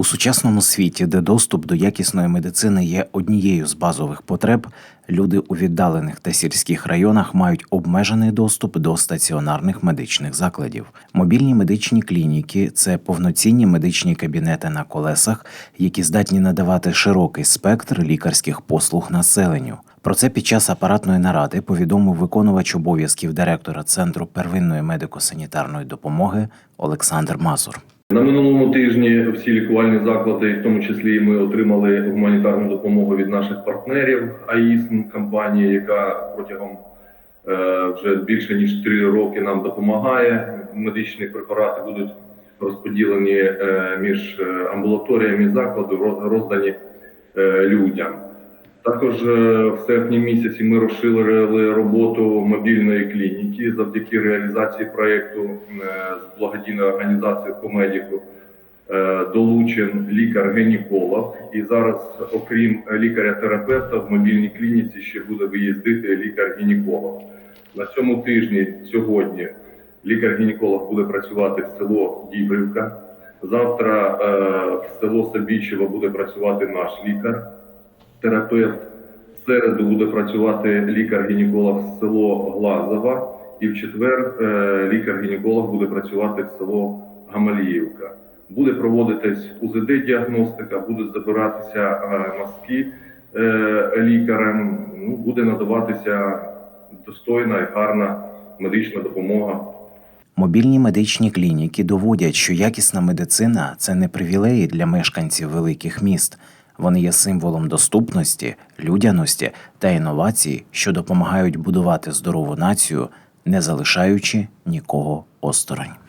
У сучасному світі, де доступ до якісної медицини є однією з базових потреб, люди у віддалених та сільських районах мають обмежений доступ до стаціонарних медичних закладів. Мобільні медичні клініки це повноцінні медичні кабінети на колесах, які здатні надавати широкий спектр лікарських послуг населенню. Про це під час апаратної наради повідомив виконувач обов'язків директора Центру первинної медико-санітарної допомоги Олександр Мазур. На минулому тижні всі лікувальні заклади, в тому числі ми отримали гуманітарну допомогу від наших партнерів АІСМ компанії, яка протягом е, вже більше ніж 3 роки нам допомагає. Медичні препарати будуть розподілені е, між е, амбулаторіями закладу, роз- роздані людям. Також е, в серпні місяці ми розширили роботу мобільної клініки завдяки реалізації проєкту е, з благодійної організації Комедіку. Е, Долучен лікар-гінеколог, і зараз, окрім лікаря-терапевта, в мобільній клініці ще буде виїздити лікар-гінеколог. На цьому тижні сьогодні лікар-гінеколог буде працювати в село Дібрівка. Завтра е, в село Сабічево буде працювати наш лікар терапевт. В середу буде працювати лікар-гінеколог з село Глазова, і в четвер е, лікар-гінеколог буде працювати в село Гамаліївка. Буде проводитись УЗД-діагностика, будуть забиратися е, мазки е, лікарем. Ну, буде надаватися достойна і гарна медична допомога Мобільні медичні клініки доводять, що якісна медицина це не привілеї для мешканців великих міст. Вони є символом доступності, людяності та інновацій, що допомагають будувати здорову націю, не залишаючи нікого осторонь.